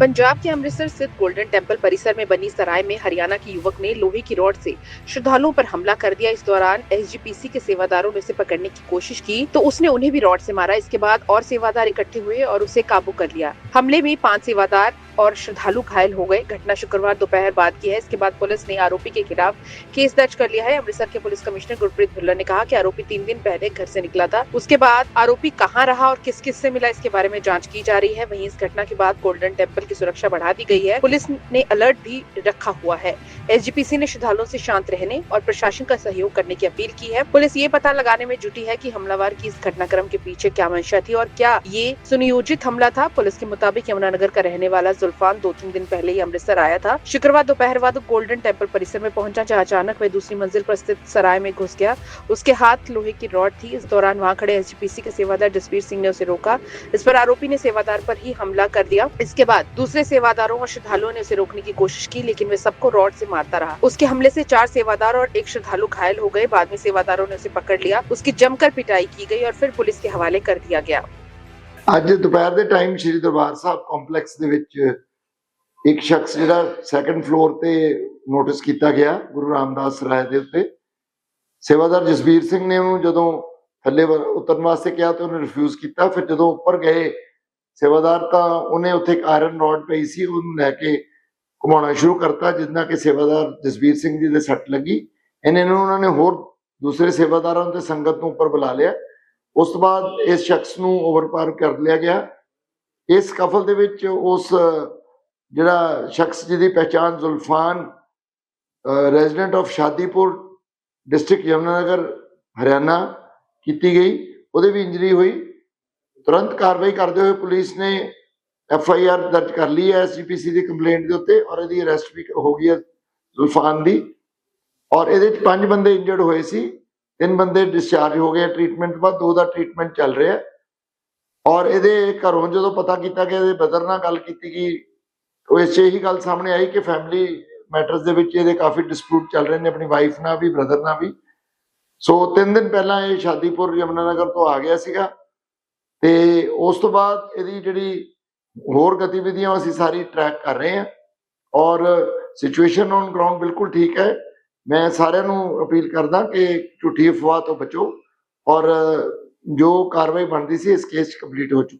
पंजाब के अमृतसर स्थित golden temple परिसर में बनी सराय में हरियाणा के युवक ने लोहे की रोड से श्रद्धालुओं पर हमला कर दिया। इस दौरान एसजीपीसी के सेवादारों ने उसे पकड़ने की कोशिश की तो उसने उन्हें भी रोड से मारा। इसके बाद और सेवादार इकट्ठे हुए और उसे काबू कर लिया। हमले में पाँच सेवादार और श्रद्धालु घायल हो गए। घटना शुक्रवार दोपहर बाद की है। इसके बाद पुलिस ने आरोपी के खिलाफ केस दर्ज कर लिया है। अमृतसर के पुलिस कमिश्नर गुरप्रीत भुल्लर ने कहा कि आरोपी तीन दिन पहले घर से निकला था। उसके बाद आरोपी कहाँ रहा और किस किस से मिला, इसके बारे में जाँच की जा रही है। वही इस घटना के बाद गोल्डन टेंपल की सुरक्षा बढ़ा दी गई है। पुलिस ने अलर्ट भी रखा हुआ है। एसजीपीसी ने श्रद्धालुओं से शांत रहने और प्रशासन का सहयोग करने की अपील की है। पुलिस ये पता लगाने में जुटी है कि हमलावर की इस घटनाक्रम के पीछे क्या मंशा थी और क्या ये सुनियोजित हमला था। पुलिस के मुताबिक यमुनानगर का रहने वाला जुल्फान दो तीन दिन पहले ही अमृतसर आया था। शुक्रवार दोपहर बाद गोल्डन टेंपल परिसर में पहुँचा, जहाँ अचानक वह दूसरी मंजिल पर स्थित सराय में घुस गया। उसके हाथ लोहे की रॉड थी। इस दौरान वहाँ खड़े एसजीपीसी के सेवादार जसवीर सिंह ने उसे रोका। इस पर आरोपी ने सेवादार पर ही हमला कर दिया। इसके बाद दूसरे सेवादारों और श्रद्धालुओं ने उसे रोकने की कोशिश की, लेकिन वे सबको रॉड से मारता रहा। उसके हमले से चार सेवादार और एक श्रद्धालु घायल हो गए। बाद में सेवादारों ने उसे पकड़ लिया। उसकी जमकर पिटाई की गई और फिर पुलिस के हवाले कर दिया गया। ਅੱਜ ਦੁਪਹਿਰ ਦੇ ਟਾਈਮ ਸ਼੍ਰੀ ਦਰਬਾਰ ਸਾਹਿਬ ਕੰਪਲੈਕਸ ਦੇ ਵਿੱਚ ਇੱਕ ਸ਼ਖਸ ਜਿਹੜਾ ਸੈਕੰਡ ਫਲੋਰ ਤੇ ਨੋਟਿਸ ਕੀਤਾ ਗਿਆ ਗੁਰੂ ਰਾਮਦਾਸ ਰਾਏ ਦੇ ਉੱਤੇ। ਸੇਵਾਦਾਰ ਜਸਬੀਰ ਸਿੰਘ ਨੇ ਉਹਨੂੰ ਜਦੋਂ ਥੱਲੇ ਉਤਰਨ ਵਾਸਤੇ ਕਿਹਾ ਤੇ ਉਹਨੇ ਰਿਫਿਊਜ਼ ਕੀਤਾ। ਫਿਰ ਜਦੋਂ ਉੱਪਰ ਗਏ ਸੇਵਾਦਾਰ ਤਾਂ ਉਹਨੇ ਉੱਥੇ ਇੱਕ ਆਇਰਨ ਰੋਡ ਪਈ ਸੀ, ਉਹਨੂੰ ਲੈ ਕੇ ਘੁਮਾਉਣਾ ਸ਼ੁਰੂ ਕਰਤਾ ਜਿੰਨਾ ਕਿ ਸੇਵਾਦਾਰ ਜਸਬੀਰ ਸਿੰਘ ਜੀ ਦੇ ਸੱਟ ਲੱਗੀ। ਇਹਨੇ ਨੂੰ ਉਹਨਾਂ ਨੇ ਹੋਰ ਦੂਸਰੇ ਸੇਵਾਦਾਰਾਂ ਤੇ ਸੰਗਤ ਨੂੰ ਉੱਪਰ ਬੁਲਾ ਲਿਆ। ਉਸ ਤੋਂ ਬਾਅਦ ਇਸ ਸ਼ਖਸ ਨੂੰ ਓਵਰਪਾਰ ਕਰ ਲਿਆ ਗਿਆ। ਇਸ ਕਫਲ ਦੇ ਵਿੱਚ ਉਸ, ਜਿਹੜਾ ਸ਼ਖਸ ਜਿਹਦੀ ਪਹਿਚਾਣ Zulfan resident of Shadipur district Yamunanagar, Haryana ਕੀਤੀ ਗਈ। ਉਹਦੇ ਵੀ ਇੰਜਰੀ ਹੋਈ। ਤੁਰੰਤ ਕਾਰਵਾਈ ਕਰਦੇ ਹੋਏ ਪੁਲਿਸ ਨੇ ਐਫ ਆਈ ਆਰ ਦਰਜ ਕਰ ਲਈ ਹੈ ਐਸਜੀਪੀਸੀ ਦੀ ਕੰਪਲੇਂਟ ਦੇ ਉੱਤੇ ਔਰ ਇਹਦੀ ਅਰੈਸਟ ਵੀ ਹੋ ਗਈ ਹੈ ਜ਼ੁਲਫਾਨ ਦੀ। ਔਰ ਇਹਦੇ ਵਿੱਚ ਪੰਜ ਬੰਦੇ ਇੰਜਰਡ ਹੋਏ ਸੀ। ਤਿੰਨ ਬੰਦੇ ਡਿਸਚਾਰਜ ਹੋ ਗਏ ਟ੍ਰੀਟਮੈਂਟ ਤੋਂ ਬਾਅਦ ਦੋ ਦਾ ਟ੍ਰੀਟਮੈਂਟ ਚੱਲ ਰਿਹਾ। ਔਰ ਇਹਦੇ ਘਰੋਂ ਜਦੋਂ ਪਤਾ ਕੀਤਾ ਗਿਆ ਇਹਦੇ ਬਦਰ ਨਾਲ ਗੱਲ ਕੀਤੀ ਗਈ ਉਹ ਇਸ 'ਚ ਇਹੀ ਗੱਲ ਸਾਹਮਣੇ ਆਈ ਕਿ ਫੈਮਿਲੀ ਮੈਟਰਸ ਦੇ ਵਿੱਚ ਇਹਦੇ ਕਾਫੀ ਡਿਸਪਿਊਟ ਚੱਲ ਰਹੇ ਨੇ, ਆਪਣੀ ਵਾਈਫ ਨਾਲ ਵੀ ਬ੍ਰਦਰ ਨਾਲ ਵੀ। ਸੋ ਤਿੰਨ ਦਿਨ ਪਹਿਲਾਂ ਇਹ ਸ਼ਾਦੀਪੁਰ ਯਮੁਨਾਨਗਰ ਤੋਂ ਆ ਗਿਆ ਸੀਗਾ। ਤੇ ਉਸ ਤੋਂ ਬਾਅਦ ਇਹਦੀ ਜਿਹੜੀ ਹੋਰ ਗਤੀਵਿਧੀਆਂ ਅਸੀਂ ਸਾਰੀ ਟਰੈਕ ਕਰ ਰਹੇ ਹਾਂ। ਔਰ ਸਿਚੁਏਸ਼ਨ ਔਨ ਗਰਾਊਂਡ ਬਿਲਕੁਲ ਠੀਕ ਹੈ। ਮੈਂ ਸਾਰਿਆਂ ਨੂੰ ਅਪੀਲ ਕਰਦਾ ਕਿ ਝੂਠੀ ਅਫਵਾਹ ਤੋਂ ਬਚੋ ਔਰ ਜੋ ਕਾਰਵਾਈ ਬਣਦੀ ਸੀ ਇਸ ਕੇਸ 'ਚ ਕੰਪਲੀਟ ਹੋ ਚੁੱਕੀ